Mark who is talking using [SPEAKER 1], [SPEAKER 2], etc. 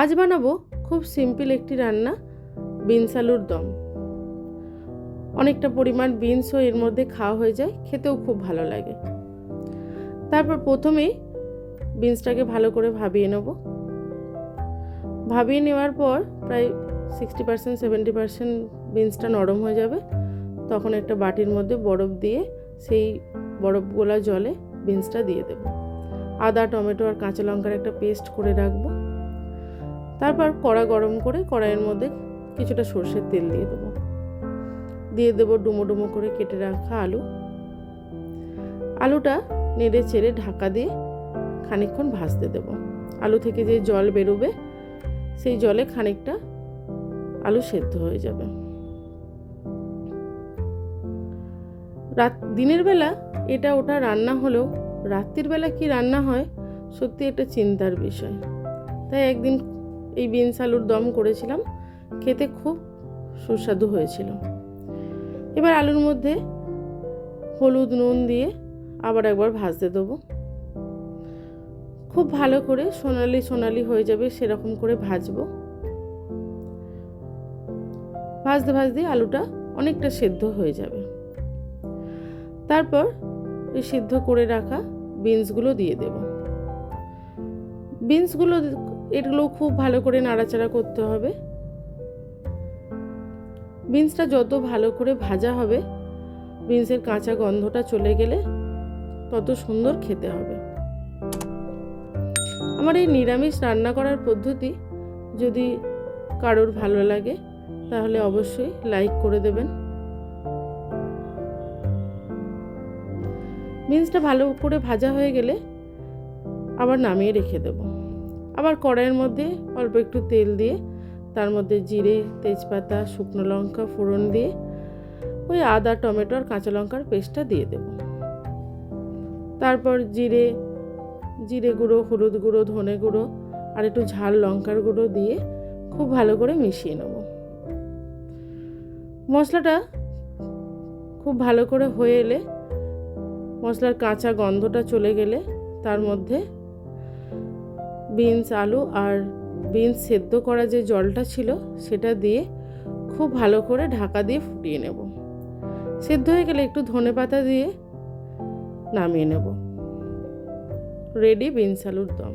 [SPEAKER 1] আজ বানাবো খুব সিম্পল একটি রান্না, বিনস আলুর দম। অনেকটা পরিমাণ বিনসও এর মধ্যে খাওয়া হয়ে যায়, খেতেও খুব ভালো লাগে। তারপর প্রথমেই বিনসটাকে ভালো করে ভাবিয়ে নেব। ভাবিয়ে নেওয়ার পর প্রায় সিক্সটি পার্সেন্ট সেভেন্টি পার্সেন্ট বিনসটা নরম হয়ে যাবে। তখন একটা বাটির মধ্যে বরফ দিয়ে সেই বরফ গোলা জলে বিনসটা দিয়ে দেবো। আদা, টমেটো আর কাঁচা লঙ্কার একটা পেস্ট করে রাখব। তারপর কড়া গরম করে কড়াইয়ের মধ্যে কিছুটা সর্ষের তেল দিয়ে দেবো। দিয়ে দেবো ডুমো ডুমো করে কেটে রাখা আলু। আলুটা নেড়ে চেড়ে ঢাকা দিয়ে খানিকক্ষণ ভাজতে দেব। আলু থেকে যে জল বেরোবে, সেই জলে খানিকটা আলু সেদ্ধ হয়ে যাবে। রাত, দিনের বেলা এটা ওটা রান্না হলেও রাত্রির বেলা কি রান্না হয়, সত্যি একটা চিন্তার বিষয়। তাই একদিন এই বিনস আলুর দম করেছিলাম, খেতে খুব সুস্বাদু হয়েছিল। এবার আলুর মধ্যে হলুদ, নুন দিয়ে আবার একবার ভাজতে দেবো। খুব ভালো করে সোনালি সোনালি হয়ে যাবে, সেরকম করে ভাজবো। ভাজতে ভাজতে আলুটা অনেকটা সেদ্ধ হয়ে যাবে। তারপর ওই সিদ্ধ করে রাখা বিনসগুলো দিয়ে দেব। বিনসগুলো এগুলো খুব ভালো করে নাড়াচাড়া করতে হবে। বিনসটা যত ভালো করে ভাজা হবে, বিনসের কাঁচা গন্ধটা চলে গেলে তত সুন্দর খেতে হবে। আমার এই নিরামিষ রান্না করার পদ্ধতি যদি কারোর ভালো লাগে, তাহলে অবশ্যই লাইক করে দেবেন। বিনসটা ভালো করে ভাজা হয়ে গেলে আবার নামিয়ে রেখে দেব। আবার কড়াইয়ের মধ্যে অল্প একটু তেল দিয়ে, তার মধ্যে জিরে, তেজপাতা, শুকনো লঙ্কা ফোড়ন দিয়ে ওই আদা, টমেটো আর কাঁচা লঙ্কার পেস্টটা দিয়ে দেব। তারপর জিরে জিরে গুঁড়ো, হলুদ গুঁড়ো, ধনে গুঁড়ো আর একটু ঝাল লঙ্কার গুঁড়ো দিয়ে খুব ভালো করে মিশিয়ে নেব। মশলাটা খুব ভালো করে হয়ে এলে, মশলার কাঁচা গন্ধটা চলে গেলে তার মধ্যে বিনস আলু আর বিনস সেদ্ধ করা যে জলটা ছিল, সেটা দিয়ে খুব ভালো করে ঢাকা দিয়ে ফুটিয়ে নেব। সেদ্ধ হয়ে গেলে একটু ধনে পাতা দিয়ে নামিয়ে নেব। রেডি বিনস আলুর দম।